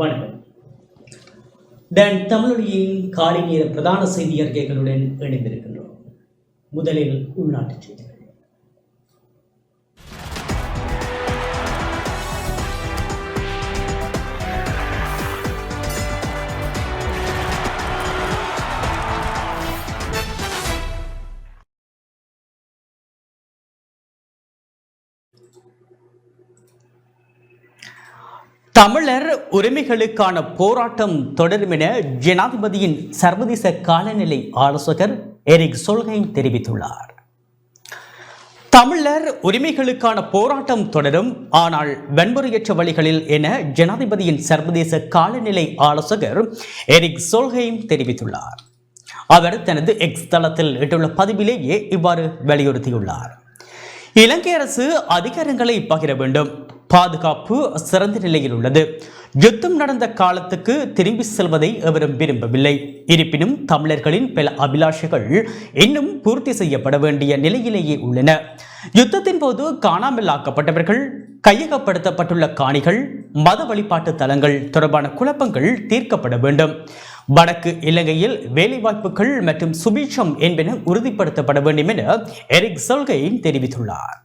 வணக்கம். டன் தமிழொலியின் காலை நேர பிரதான செய்தி அறிக்கைகளுடன் இணைந்திருக்கின்றோம். முதலில் உள்நாட்டுச் செய்தி தமிழர் உரிமைகளுக்கான போராட்டம் தொடரும் என ஜனாதிபதியின் சர்வதேச காலநிலை ஆலோசகர் எரிக் சொல்கைன் தெரிவித்துள்ளார். தமிழர் உரிமைகளுக்கான போராட்டம் தொடரும் ஆனால் வன்முறையற்ற வழிகளில் என ஜனாதிபதியின் சர்வதேச காலநிலை ஆலோசகர் எரிக் சொல்கையும் தெரிவித்துள்ளார். அவர் தனது எக்ஸ் தளத்தில் இட்டுள்ள பதிவிலேயே இவ்வாறு வலியுறுத்தியுள்ளார். இலங்கை அரசு அதிகாரங்களை பகிர வேண்டும். பாதுகாப்பு சிறந்த நிலையில் உள்ளது. யுத்தம் நடந்த காலத்துக்கு திரும்பி செல்வதை எவரும் விரும்பவில்லை. இருப்பினும் தமிழர்களின் பல அபிலாஷைகள் இன்னும் பூர்த்தி செய்யப்பட வேண்டிய நிலையிலேயே உள்ளன. யுத்தத்தின் போது காணாமல் ஆக்கப்பட்டவர்கள் கையகப்படுத்தப்பட்டுள்ள காணிகள் மத வழிபாட்டு தலங்கள் தொடர்பான குழப்பங்கள் தீர்க்கப்பட வேண்டும். வடக்கு இலங்கையில் வேலைவாய்ப்புகள் மற்றும் சுபீட்சம் என்பன உறுதிப்படுத்தப்பட வேண்டும் என எரிக் சொல்கையின் தெரிவித்துள்ளார்.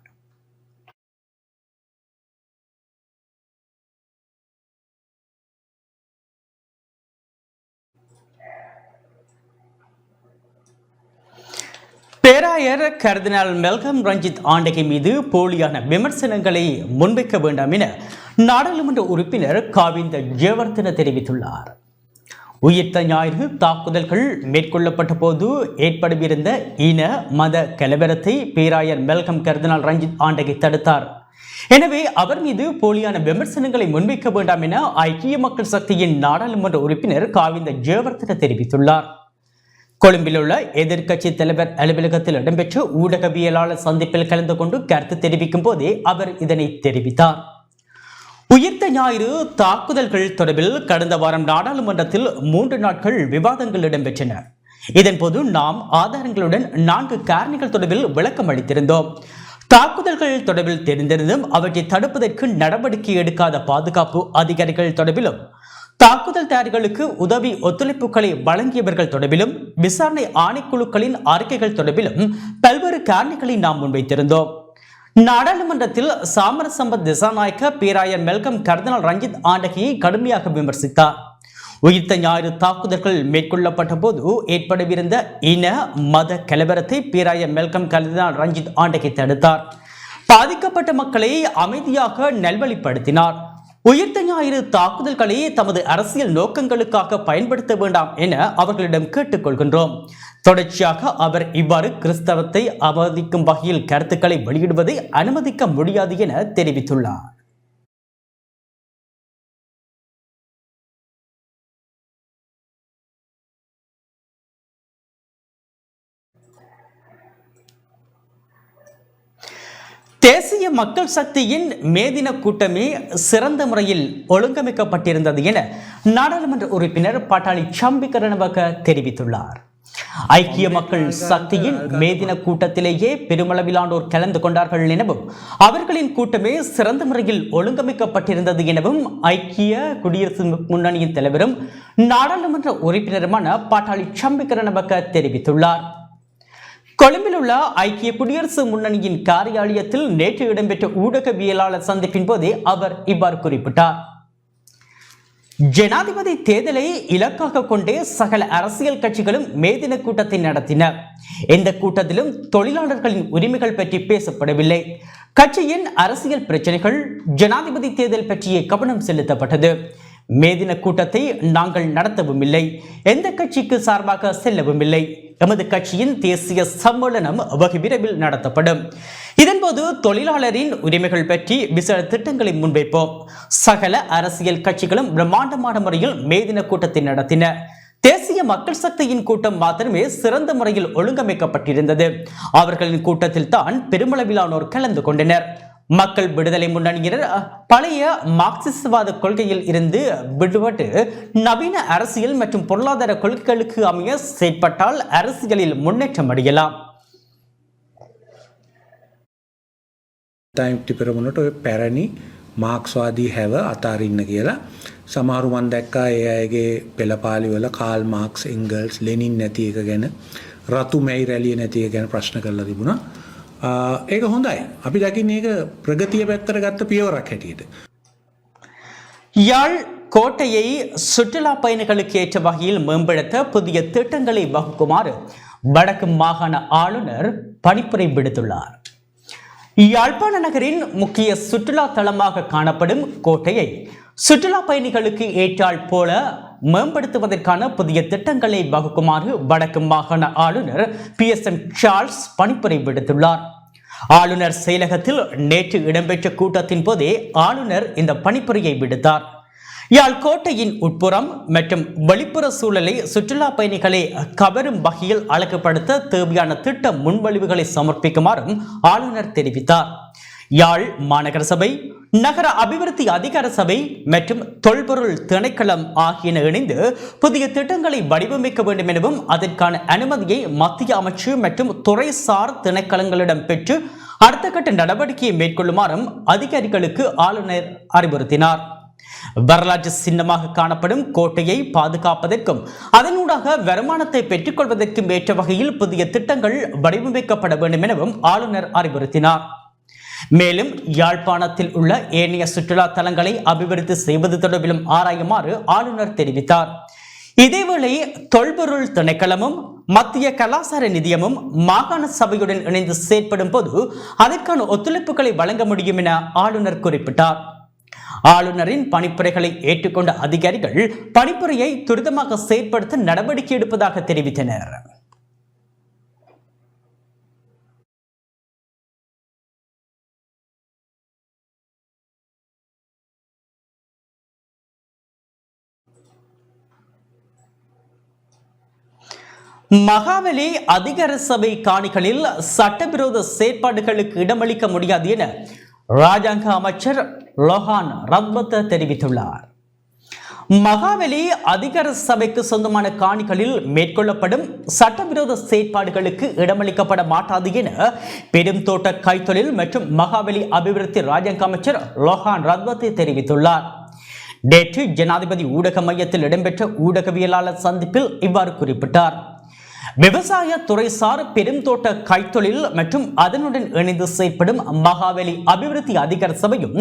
பேராயர் கர்தினால் மெல்கம் ரஞ்சித் ஆண்டகை மீது போலியான விமர்சனங்களை முன்வைக்க வேண்டாம் என நாடாளுமன்ற உறுப்பினர் காவிந்த ஜெயவர்தன தெரிவித்துள்ளார். உயிர்த்த ஞாயிறு தாக்குதல்கள் மேற்கொள்ளப்பட்ட போது ஏற்படவிருந்த இன மத கலவரத்தை பேராயர் மெல்கம் கர்தினால் ரஞ்சித் ஆண்டகை தடுத்தார். எனவே அவர் மீது போலியான விமர்சனங்களை முன்வைக்க வேண்டாம் என ஐக்கிய மக்கள் சக்தியின் நாடாளுமன்ற உறுப்பினர் காவிந்த ஜெயவர்தன தெரிவித்துள்ளார். கொழும்பில் உள்ள எதிர்க்கட்சி தலைவர் அலுவலகத்தில் இடம்பெற்ற ஊடகவியலாளர் சந்திப்பில் கலந்து கொண்டு கருத்து தெரிவிக்கும் போதே அவர் இதனை தெரிவித்தார். உயிர்த்த ஞாயிறு தாக்குதல்கள் தொடர்பில் கடந்த வாரம் நாடாளுமன்றத்தில் மூன்று நாட்கள் விவாதங்கள் இடம்பெற்றன. இதன்போது நாம் ஆதாரங்களுடன் நான்கு காரணிகள் தொடர்பில் விளக்கம் அளித்திருந்தோம். தாக்குதல்கள் தொடர்பில் தெரிந்திருந்தும் அவற்றை தடுப்பதற்கு நடவடிக்கை எடுக்காத பாதுகாப்பு அதிகாரிகள் தொடர்பிலும் தாக்குதல் தயாரிகளுக்கு உதவி ஒத்துழைப்புகளை வழங்கியவர்கள் தொடர்பிலும் விசாரணை ஆணைக்குழுக்களின் அறிக்கைகள் தொடர்பிலும் பல்வேறு காரணிகளை நாம் முன்வைத்திருந்தோம். நாடாளுமன்றத்தில் சாமரசம்பத் திசாநாயக்க பேராயர் மெல்கம் கர்தனால் ரஞ்சித் ஆண்டகியை கடுமையாக விமர்சித்தார். உயிர்த்த ஞாயிறு தாக்குதல்கள் மேற்கொள்ளப்பட்ட போது ஏற்படவிருந்த இன மத கலவரத்தை பேராயர் மெல்கம் கர்தினால் ரஞ்சித் ஆண்டகி தடுத்தார். பாதிக்கப்பட்ட மக்களை அமைதியாக நல்வழிப்படுத்தினார். உயிர்த்த ஞாயிறு தாக்குதல்களை தமது அரசியல் நோக்கங்களுக்காக பயன்படுத்த வேண்டாம் என அவர்களிடம் கேட்டுக்கொள்கின்றோம். தொடர்ச்சியாக அவர் இவ்வாறு கிறிஸ்தவத்தை அவமதிக்கும் வகையில் கருத்துக்களை வெளியிடுவதை அனுமதிக்க முடியாது என தெரிவித்துள்ளார். தேசிய மக்கள் சக்தியின் மேதின கூட்டமே சிறந்த முறையில் ஒழுங்கமைக்கப்பட்டிருந்தது என நாடாளுமன்ற உறுப்பினர் பாட்டாளி சம்பிகரணவக தெரிவித்துள்ளார். ஐக்கிய மக்கள் சக்தியின் மேதின கூட்டத்திலேயே பெருமளவிலானோர் கலந்து கொண்டார்கள் எனவும் அவர்களின் கூட்டமே சிறந்த முறையில் ஒழுங்கமைக்கப்பட்டிருந்தது எனவும் ஐக்கிய குடியரசு முன்னணியின் தலைவரும் நாடாளுமன்ற உறுப்பினருமான பாட்டாளி சம்பிகரணவக தெரிவித்துள்ளார். கொழும்பில் உள்ள ஐக்கிய குடியரசு முன்னணியின் காரியாலயத்தில் நேற்று இடம்பெற்ற ஊடகவியலாளர் சந்திப்பின் போதே அவர் இவ்வாறு குறிப்பிட்டார். ஜனாதிபதி தேர்தலை இலக்காக கொண்டே சகல அரசியல் கட்சிகளும் மேதின கூட்டத்தை நடத்தின. இந்த கூட்டத்திலும் தொழிலாளர்களின் உரிமைகள் பற்றி பேசப்படவில்லை. கட்சியின் அரசியல் பிரச்சனைகள் ஜனாதிபதி தேர்தல் பற்றிய கவனம் செலுத்தப்பட்டது. மேதின கூட்டத்தை நாங்கள் நடத்தவும் இல்லை எந்த கட்சிக்கு சார்பாக செல்லவும் இல்லை எமது கட்சியின் தேசிய சம்மேளனம் வகுவிரைவில் நடத்தப்படும். இதன்போது தொழிலாளரின் உரிமைகள் பற்றி விசேட திட்டங்களை முன்வைப்போம். சகல அரசியல் கட்சிகளும் பிரம்மாண்டமான முறையில் மேதின கூட்டத்தை நடத்தின. தேசிய மக்கள் சக்தியின் கூட்டம் மாத்திரமே சிறந்த முறையில் ஒழுங்கமைக்கப்பட்டிருந்தது. அவர்களின் கூட்டத்தில் தான் பெருமளவிலானோர் கலந்து கொண்டனர். மக்கள் விடுதலை முன்னணியினர் பழைய மார்க்சிசவாத கொள்கையில் இருந்து விடுபட்டு நவீன அரசியல் மற்றும் பொருளாதார கொள்கைகளுக்கு அமைய செயற்பட்டால் அரசியலில் முன்னேற்றம் அடையலாம் ටයිම්ටි පෙරමුණට ඔය පැරණි මාක්ස්වාදී හැව අතාරින්න කියලා සමහරු මන් දැක්කා ඒ අයගේ පෙළපාලිවල කාල් මාක්ස් එංගල්ස් ලෙනින් නැති එක ගැන රතු මැයි රැලිය නැති එක ගැන ප්‍රශ්න කරලා තිබුණා. ආ, ඒක හොඳයි. අපි දකින්නේ ඒක ප්‍රගතිය පැත්තට ගත්ත පියවරක් හැටියට. யாழ் கோட்டையை சுற்றுலா பயணிகளுக்கு ஏற்ற வகையில் மேம்படுத்த புதிய திட்டங்களை வகுக்குமாறு வடக்கு மாகாண ஆளுநர் பணிப்புரை விடுத்துள்ளார் யாழ்ப்பாண நகரின் முக்கிய சுற்றுலா தலமாக காணப்படும் கோட்டையை சுற்றுலா பயணிகளுக்கு ஏற்றால் போல மேம்படுத்துவதற்கான புதிய திட்டங்களை வகுக்குமாறு வடக்கு மாகாண ஆளுநர் பி எஸ் எம் சார்ல்ஸ் பணிப்புரை விடுத்துள்ளார். ஆளுநர் செயலகத்தில் நேற்று இடம்பெற்ற கூட்டத்தின் போதே ஆளுநர் இந்த பணிப்புரையை விடுத்தார். யாழ் கோட்டையின் உட்புறம் மற்றும் வெளிப்புற சூழலை சுற்றுலா பயணிகளை கவரும் வகையில் அழகுபடுத்த தேவையான திட்ட முன்வழிவுகளை சமர்ப்பிக்குமாறும் ஆளுநர் தெரிவித்தார். யாழ் மாநகர சபை நகர அபிவிருத்தி அதிகார சபை மற்றும் தொல்பொருள் திணைக்களம் ஆகியன இணைந்து புதிய திட்டங்களை வடிவமைக்க வேண்டும் எனவும் அதற்கான அனுமதியை மத்திய அமைச்சு மற்றும் துறைசார் திணைக்களங்களிடம் பெற்று அடுத்த கட்ட நடவடிக்கையை மேற்கொள்ளுமாறும் அதிகாரிகளுக்கு ஆளுநர் அறிவுறுத்தினார். வரலாற்று சின்னமாக காணப்படும் கோட்டையை பாதுகாப்பதற்கும் அதனூடாக வருமானத்தை பெற்றுக்கொள்வதற்கும் ஏற்ற வகையில் புதிய திட்டங்கள் வடிவமைக்கப்பட வேண்டும் எனவும் ஆளுநர் அறிவுறுத்தினார். மேலும் யாழ்ப்பாணத்தில் உள்ள ஏனைய சுற்றுலா தலங்களை அபிவிருத்தி செய்வது தொடர்பிலும் ஆராயுமாறு ஆளுநர் தெரிவித்தார். இதேவேளை தொல்பொருள் திணைக்களமும் மத்திய கலாசார நிதியமும் மாகாண சபையுடன் இணைந்து செயற்படும் போது அதற்கான ஒத்துழைப்புகளை வழங்க முடியும் என ஆளுநர் குறிப்பிட்டார். ஆளுநரின் பணிப்புரைகளை ஏற்றுக்கொண்ட அதிகாரிகள் பணிப்புரையை துரிதமாக செயற்படுத்த நடவடிக்கை எடுப்பதாக தெரிவித்தனர். மகாவலி அதிகார சபை காணிகளில் சட்டவிரோத செயற்பாடுகளுக்கு இடமளிக்க முடியாது என ராஜாங்க அமைச்சர் லோஹான் ரத்வத்த தெரிவித்துள்ளார். மகாவலி அதிகார சபைக்கு சொந்தமான காணிகளில் மேற்கொள்ளப்படும் சட்டவிரோத செயற்பாடுகளுக்கு இடமளிக்கப்பட மாட்டாது என பெரும் தோட்ட கைத்தொழில் மற்றும் மகாவலி அபிவிருத்தி ராஜாங்க அமைச்சர் லோஹான் ரத்வத்தை தெரிவித்துள்ளார். நேற்று ஜனாதிபதி ஊடக மையத்தில் இடம்பெற்ற ஊடகவியலாளர் சந்திப்பில் இவ்வாறு குறிப்பிட்டார். விவசாய துறைசார் பெருந்தோட்ட கைத்தொழில் மற்றும் அதனுடன் இணைந்து செயற்படும் மகாவலி அபிவிருத்தி அதிகார சபையும்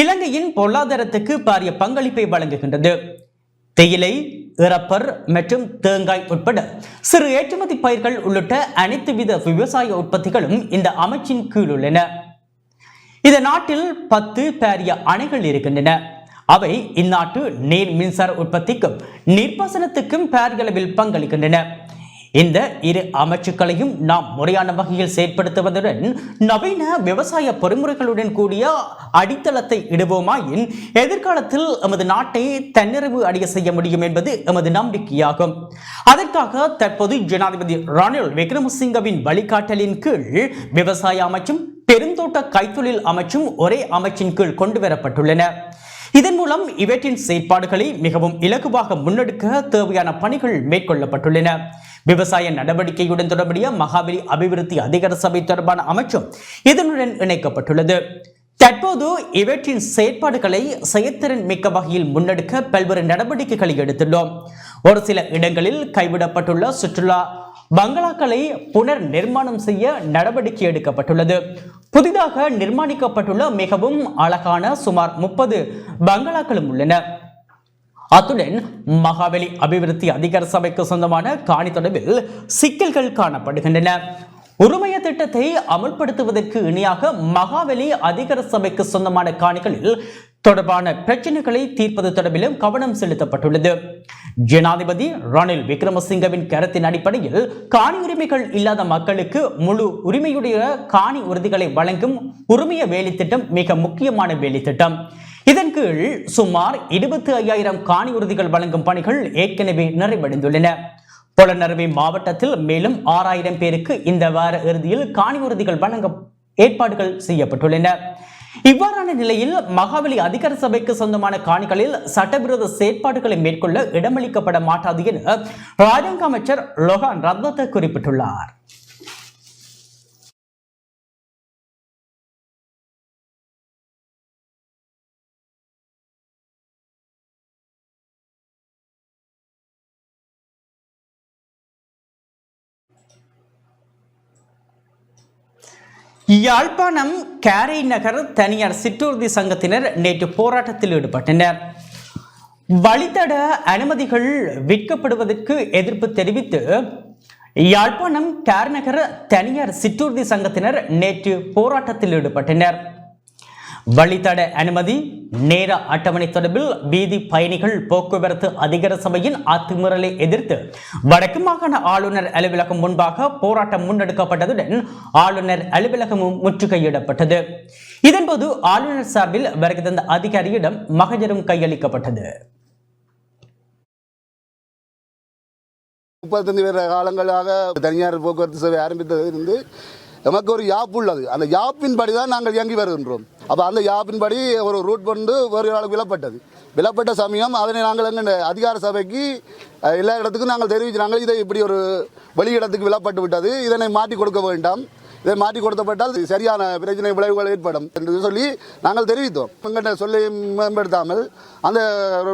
இலங்கையின் பொருளாதாரத்துக்கு பாரிய பங்களிப்பை வழங்குகின்றது. தேயிலை இறப்பர் மற்றும் தேங்காய் உட்பட சிறு ஏற்றுமதி பயிர்கள் உள்ளிட்ட அனைத்து வித விவசாய உற்பத்திகளும் இந்த அமைச்சின் கீழ் உள்ளன. இந்த நாட்டில் பத்து பாரிய அணைகள் இருக்கின்றன. அவை இந்நாட்டு நீர் மின்சார உற்பத்திக்கும் நீர்ப்பாசனத்துக்கும் பாரியளவில் பங்களிக்கின்றன. இந்த இரு அமைச்சுக்களையும் நாம் முறையான வகையில் செயற்படுத்துவதுடன் நவீன விவசாய பொறிமுறைகளுடன் கூடிய அடித்தளத்தை இடுவோமாயின் எதிர்காலத்தில் எமது நாட்டை தன்னிறைவு அடைய செய்ய முடியும் என்பது எமது நம்பிக்கையாகும். அதற்காக தற்போது ஜனாதிபதி ரணில் விக்ரமசிங்கவின் வழிகாட்டலின் கீழ் விவசாய அமைச்சும் பெருந்தோட்ட கைத்தொழில் அமைச்சும் ஒரே அமைச்சின் கீழ் கொண்டு வரப்பட்டுள்ளன இதன் மூலம் இவற்றின் செயற்பாடுகளை மிகவும் இலகுவாக முன்னெடுக்க தேவையான பணிகள் மேற்கொள்ளப்பட்டுள்ளன. விவசாய நடவடிக்கையுடன் தொடர்புடைய மகாபலி அபிவிருத்தி அதிகார சபை தொடர்பான அமைச்சும் இதனுடன் இணைக்கப்பட்டுள்ளது. தற்போது இவற்றின் செயற்பாடுகளை செயற்திறன் மிக்க வகையில் முன்னெடுக்க பல்வேறு நடவடிக்கைகளை எடுத்துள்ளோம். ஒரு சில இடங்களில் கைவிடப்பட்டுள்ள சுற்றுலா பங்களாக்களை புனர் நிர்மாணம் செய்ய நடவடிக்கை எடுக்கப்பட்டுள்ளது. புதிதாக நிர்மாணிக்கப்பட்டுள்ள மிகவும் அழகான சுமார் முப்பது பங்களாக்களும் உள்ளன. அத்துடன் மகாபலி அபிவிருத்தி அதிகார சபைக்கு சொந்தமான காணி தொடர்பில் சிக்கல்கள் காணப்படுகின்றன. உரிமைய திட்டத்தை அமல்படுத்துவதற்கு இணையாக மகாவெளி அதிகார சபைக்கு சொந்தமான காணிகளில் தொடர்பான பிரச்சனைகளை தீர்ப்பது தொடர்பிலும் கவனம் செலுத்தப்பட்டுள்ளது. ஜனாதிபதி ரணில் விக்ரமசிங்கவின் கருத்தின் அடிப்படையில் காணி உரிமைகள் இல்லாத மக்களுக்கு முழு உரிமையுடைய காணி உறுதிகளை வழங்கும் உரிமைய வேலை திட்டம் மிக முக்கியமான வேலை திட்டம். இதன் கீழ் சுமார் இருபத்தி ஐயாயிரம் காணி உறுதிகள் வழங்கும் பணிகள் ஏற்கனவே நிறைவடைந்துள்ளன. புலனறுவை மாவட்டத்தில் மேலும் ஆறாயிரம் பேருக்கு இந்த வார இறுதியில் காணி உறுதிகள் வழங்க ஏற்பாடுகள் செய்யப்பட்டுள்ளன. இவ்வாறான நிலையில் மகாபலி அதிகார சபைக்கு சொந்தமான காணிகளில் சட்டவிரோத செயற்பாடுகளை மேற்கொள்ள இடமளிக்கப்பட மாட்டாது என ராஜாங்க அமைச்சர் லோகான் ரத்னத்தை குறிப்பிட்டுள்ளார். யாழ்ப்பாணம் கேரை நகர் தனியார் சிற்றூர்தி சங்கத்தினர் நேற்று போராட்டத்தில் ஈடுபட்டனர். வழித்தட அனுமதிகள் விற்கப்படுவதற்கு எதிர்ப்பு தெரிவித்து யாழ்ப்பாணம் கேரநகர் தனியார் சிற்றூர்தி சங்கத்தினர் நேற்று போராட்டத்தில் ஈடுபட்டனர். வழித்தட அனுமதி நேர அட்டவணை தொடர்பில் வீதி பயணிகள் போக்குவரத்து அதிகார சபையின் அத்துமீறலை எதிர்த்து வடக்கு மாகாண ஆளுநர் அலுவலகம் முன்பாக போராட்டம் முன்னெடுக்கப்பட்டதுடன் ஆளுநர் அலுவலகமும் முற்றுகையிடப்பட்டது. இதன்போது ஆளுநர் சார்பில் வருகை தந்த அதிகாரியிடம் மகஜரும் கையளிக்கப்பட்டது. முப்பத்தஞ்சு பேர் காலங்களாக தனியார் போக்குவரத்து சேவை ஆரம்பித்ததிலிருந்து நமக்கு ஒரு யாப் உள்ளது. அந்த யாப்பின் படி தான் நாங்கள் இயங்கி வருகின்றோம். அப்போ அந்த யாப்பின் படி ஒரு ரூட் வந்து ஒரு நாள் விலப்பட்டது. விலப்பட்ட சமயம் அதனை நாங்கள் எங்கள் அதிகார சபைக்கு எல்லா இடத்துக்கும் நாங்கள் தெரிவித்து நாங்கள் இதை இப்படி ஒரு வெளியிடத்துக்கு விலப்பட்டு விட்டது. இதனை மாற்றி கொடுக்க வேண்டாம். இதை மாற்றி கொடுக்கப்பட்டால் சரியான பிரச்சனை விளைவுகள் ஏற்படும் என்று சொல்லி நாங்கள் தெரிவித்தோம். எங்கிட்ட சொல்லி மேம்படுத்தாமல் அந்த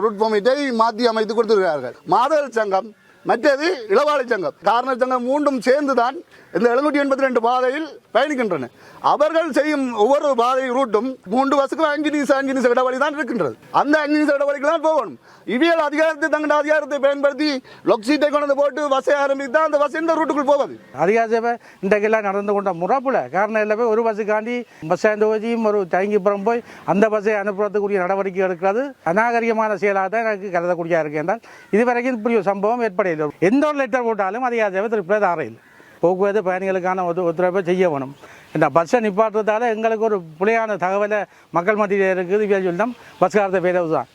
ரூட் பெர்மிட்டை மாற்றி அமைத்து கொடுத்திருக்கிறார்கள். மாதர் சங்கம் மற்றது இளவாளி சங்கம். காரண சங்கம் மூன்றும் சேர்ந்து தான் இந்த எழுநூற்றி எண்பத்தி ரெண்டு பாதையில் பயணிக்கின்றன. அவர்கள் செய்யும் ஒவ்வொரு பாதை ரூட்டும் மூன்று வருஷத்துக்கு அஞ்சு நிமிஷம் அஞ்சு நிமிஷம் இடவழி தான் இருக்கின்றது. அந்த அஞ்சு நிமிஷம் இடவழிக்கு தான் போகணும். இவியல் அதிகாரத்தை தங்கள் அதிகாரத்தை பயன்படுத்தி லொக்சீட்டை கொண்டு வந்து போட்டு பஸ்ஸை ஆரம்பித்தா அந்த பஸ் இந்த ரூட்டுக்குள் போகாது அதிகார சேவை இன்றைக்கெல்லாம் நடந்து கொண்ட முறப்புல காரணம் எல்லாமே ஒரு பஸ்ஸுக்காண்டி பஸ் ஸ்டாண்ட் ஓஜியும் ஒரு தயங்கிப்புறம் போய் அந்த பஸ்ஸை அனுப்புறதுக்குரிய நடவடிக்கை எடுக்கிறது. அநாகரிகமான செயலாக தான் எனக்கு கருதக்கூடிய இருக்கு என்றால் இதுவரைக்கும் இப்படி ஒரு சம்பவம் ஏற்படையில்லை எந்த ஒரு லெட்டர் போட்டாலும் அதிகார சேவை திருப்பி தாரையில் போக்குவரத்து பயணிகளுக்கான ஒத்து ஒத்துழைப்பை செய்ய வேணும். இந்த பஸ்ஸை நிப்பாட்டுறதால எங்களுக்கு ஒரு புலையான தகவலை மக்கள் மத்தியில் இருக்குது. சொல்லிட்டோம் பஸ்காரத்தை பேரவு தான்.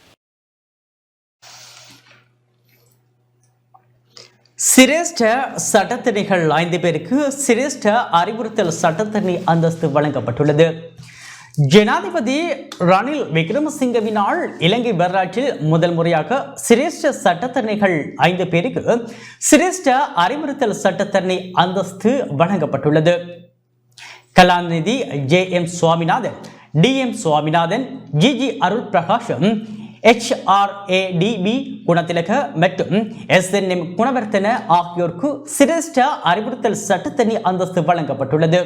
சிரேஷ்ட சட்டத்தணிகள் ஐந்து பேருக்கு சிரேஷ்ட அறிவுறுத்தல் சட்டத்தணி அந்தஸ்து வழங்கப்பட்டுள்ளது. ஜனாதிபதி ரணில் விக்ரமசிங்கவினால் இலங்கை வரலாற்றில் முதல் முறையாக சிரேஷ்ட சட்டத்தரணிகள் ஐந்து பேருக்கு சிரேஷ்ட அறிவுறுத்தல் சட்டத்தரணி அந்தஸ்து வழங்கப்பட்டுள்ளது. கலாநிதி J M Swaminathan D M Swaminathan G G Arul Prakasam HRADB Gunathilaka மற்றும் எஸ்என்எம் குணவர்த்தன ஆகியோருக்கு சிரேஷ்ட அறிவுறுத்தல் சட்டத்தனி அந்தஸ்து வழங்கப்பட்டுள்ளது.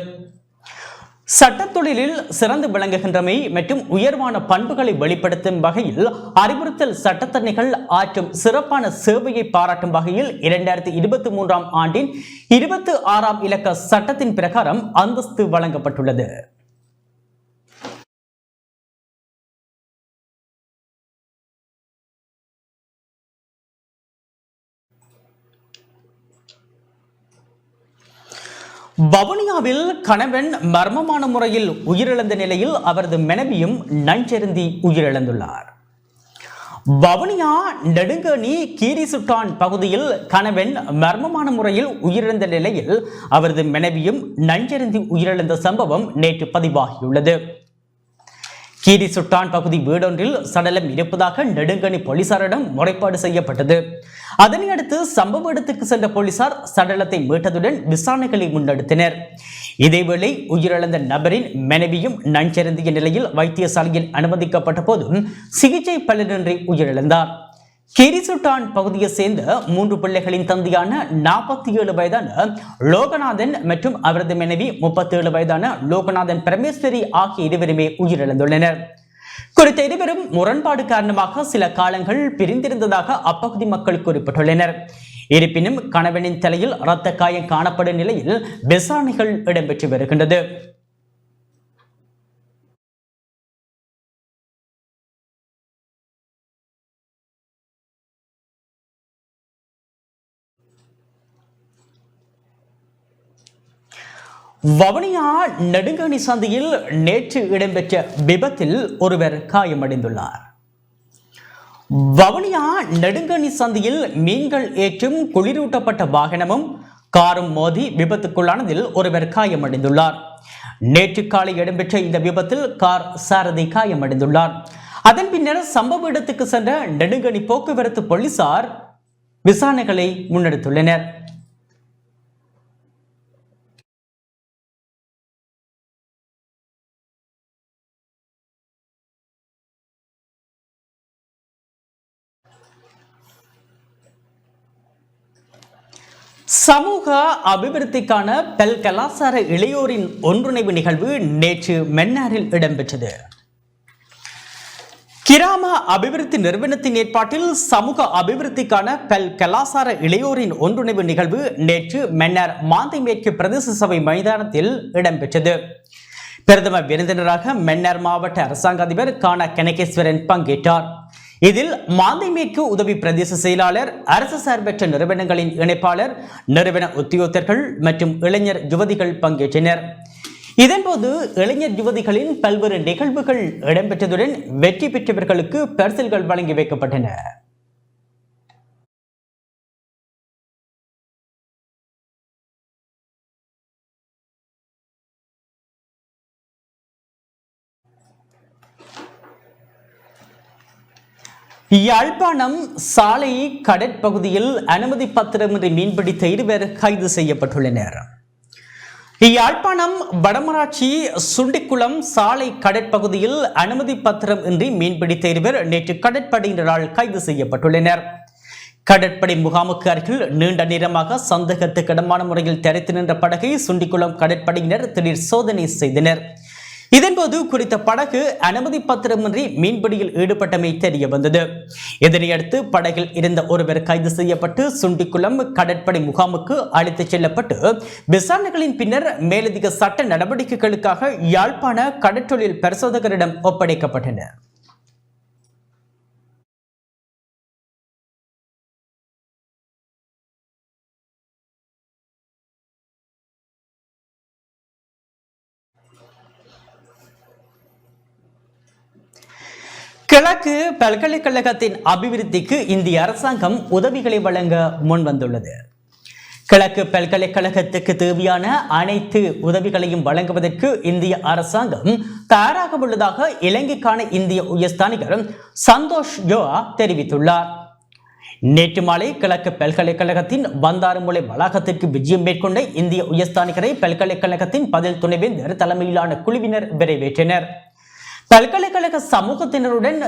சட்டத்தொழிலில் சிறந்து விளங்குகின்றமை மற்றும் உயர்வான பண்புகளை வெளிப்படுத்தும் வகையில் அறிவுறுத்தல் சட்டத்தணிகள் ஆற்றும் சிறப்பான சேவையை பாராட்டும் வகையில் இரண்டாயிரத்தி இருபத்தி மூன்றாம் ஆண்டின் இருபத்தி ஆறாம் இலக்க சட்டத்தின் பிரகாரம் அந்தஸ்து வழங்கப்பட்டுள்ளது. வவுனியாவில் கணவன் மர்மமான முறையில் உயிரிழந்த நிலையில் அவரது மனைவியும் நஞ்சருந்தி உயிரிழந்துள்ளார். வவுனியா நெடுங்கணி கீரிசுட்டான் பகுதியில் கணவன் மர்மமான முறையில் உயிரிழந்த நிலையில் அவரது மனைவியும் நஞ்சருந்தி உயிரிழந்த சம்பவம் நேற்று பதிவாகியுள்ளது. கீரி சுட்டான் பகுதி வீடொன்றில் சடலம் இருப்பதாக நெடுங்கணி போலீசாரிடம் முறைப்பாடு செய்யப்பட்டது. அதனை அடுத்து சம்பவ இடத்துக்கு சென்ற போலீசார் சடலத்தை மீட்டதுடன் விசாரணைகளை முன்னெடுத்தனர். இதேவேளை உயிரிழந்த நபரின் மனைவியும் நஞ்சருந்திய நிலையில் வைத்தியசாலையில் அனுமதிக்கப்பட்ட போதும் சிகிச்சை பலனின்றி உயிரிழந்தார். கிரிசுட்டான் பகுதியை சேர்ந்த மூன்று பிள்ளைகளின் தந்தையான நாற்பத்தி ஏழு வயதான லோகநாதன் மற்றும் அவரது மனைவி முப்பத்தி ஏழு வயதான லோகநாதன் பரமேஸ்வரி ஆகிய இருவருமே உயிரிழந்துள்ளனர். குறித்த இருவரும் முரண்பாடு காரணமாக சில காலங்கள் பிரிந்திருந்ததாக அப்பகுதி மக்கள் குறிப்பிட்டுள்ளனர். இருப்பினும் கணவனின் தலையில் இரத்த காயம் காணப்படும் நிலையில் விசாரணைகள் இடம்பெற்று வருகின்றது. வவுனியா நெடுங்கணி சந்தையில் நேற்று இடம்பெற்ற விபத்தில் ஒருவர் காயமடைந்துள்ளார். வவுனியா நெடுங்கணி சந்தையில் மீன்கள் ஏற்றும் குளிரூட்டப்பட்ட வாகனமும் காரும் மோதி விபத்துக்குள்ளானதில் ஒருவர் காயமடைந்துள்ளார். நேற்று காலை இடம்பெற்ற இந்த விபத்தில் கார் சாரதி காயமடைந்துள்ளார். அதன் பின்னர் சம்பவ இடத்துக்கு சென்ற நெடுங்கணி போக்குவரத்து போலீசார் விசாரணைகளை முன்னெடுத்துள்ளனர். சமூக அபிவிருத்திக்கான பெல் கலாசார இளையோரின் ஒன்றிணைவு நிகழ்வு நேற்று மென்னாரில் இடம்பெற்றது. கிராம அபிவிருத்தி நிறுவனத்தின் ஏற்பாட்டில் சமூக அபிவிருத்திக்கான பெல் கலாசார இளையோரின் ஒன்றிணைவு நிகழ்வு நேற்று மன்னர் மாந்தை மேற்கு பிரதேச சபை மைதானத்தில் இடம்பெற்றது. பிரதம விருந்தினராக மன்னர் மாவட்ட அரசாங்க அதிபர் கான கனகேஸ்வரன் பங்கேற்றார். இதில் மாந்தைமேற்கு உதவி பிரதேச செயலாளர் அரசு சார்பற்ற நிறுவனங்களின் இணைப்பாளர் நிறுவன உத்தியோகத்தர்கள் மற்றும் இளைஞர் யுவதிகள் பங்கேற்றனர். இதன்போது இளைஞர் யுவதிகளின் பல்வேறு நிகழ்வுகள் இடம்பெற்றதுடன் வெற்றி பெற்றவர்களுக்கு பரிசில்கள் வழங்கி வைக்கப்பட்டன. யாழ்ப்பாணம் சாலை கடற்பகுதியில் அனுமதி பத்திரமின்றி மீன்பிடித்த இருவர் கைது செய்யப்பட்டுள்ளனர் யாழ்ப்பாணம் வடமராட்சி சுண்டிக்குளம் சாலை கடற்பகுதியில் அனுமதி பத்திரம் இன்றி மீன்பிடித்த இருவர் நேற்று கடற்படையினரால் கைது செய்யப்பட்டுள்ளனர் கடற்படை முகாமுக்கு அருகில் நீண்ட நேரமாக சந்தேகத்துக்கிடமான முறையில் தரைத்து நின்ற படகை சுண்டிக்குளம் கடற்படையினர் திடீர் சோதனை செய்தனர். இதன்போது குறித்த படகு அனுமதி பத்திரமின்றி மீன்பிடியில் ஈடுபட்டமை தெரிய வந்தது. இதனையடுத்து படகில் இருந்த ஒருவர் கைது செய்யப்பட்டு சுண்டிக்குளம் கடற்படை முகாமுக்கு அழைத்துச் செல்லப்பட்டு விசாரணைகளின் பின்னர் மேலதிக சட்ட நடவடிக்கைகளுக்காக யாழ்ப்பாண கடற்றொழில் பரிசோதகரிடம் ஒப்படைக்கப்பட்டனர். கிழக்கு பல்கலைக்கழகத்தின் அபிவிருத்திக்கு இந்திய அரசாங்கம் உதவிகளை வழங்க முன்வந்துள்ளது. கிழக்கு பல்கலைக்கழகத்துக்கு தேவையான அனைத்து உதவிகளையும் வழங்குவதற்கு இந்திய அரசாங்கம் தயாராக உள்ளதாக இலங்கைக்கான இந்திய உயர்ஸ்தானிகர் சந்தோஷ் ஜோவா தெரிவித்துள்ளார். நேற்று மாலை கிழக்கு பல்கலைக்கழகத்தின் பந்தாரமுலை வளாகத்திற்கு விஜயம் மேற்கொண்ட இந்திய உயர்ஸ்தானிகரை பல்கலைக்கழகத்தின் பதில் துணைவேந்தர் தலைமையிலான குழுவினர் விரைவேற்றினர். பல்கலைக்கழக சமூகத்தினருடன்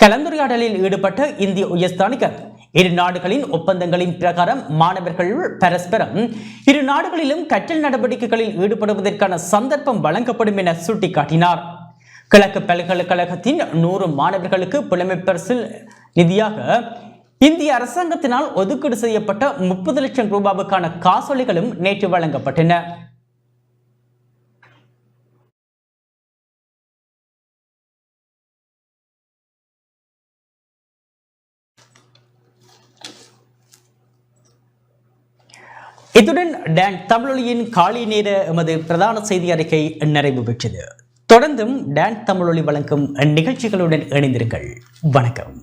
கலந்துரையாடலில் ஈடுபட்ட இந்திய உயர்ஸ்தானிகர் இரு நாடுகளின் ஒப்பந்தங்களின் பிரகாரம் மாணவர்கள் பரஸ்பரம் இரு நாடுகளிலும் கற்றல் நடவடிக்கைகளில் ஈடுபடுவதற்கான சந்தர்ப்பம் வழங்கப்படும் என சுட்டிக்காட்டினார். கிழக்கு பல்கலைக்கழகத்தின் நூறு மாணவர்களுக்கு புலமை பரிசில் நிதியாக இந்திய அரசாங்கத்தினால் ஒதுக்கீடு செய்யப்பட்ட முப்பது லட்சம் ரூபாவுக்கான காசோலைகளும் நேற்று வழங்கப்பட்டன. இத்துடன் டேன் தமிழொலியின் காலை நேர எமது பிரதான செய்தி அறிக்கை நிறைவு பெற்றது. தொடர்ந்தும் டேன் தமிழொலி வழங்கும் நிகழ்ச்சிகளுடன் இணைந்திருங்கள். வணக்கம்.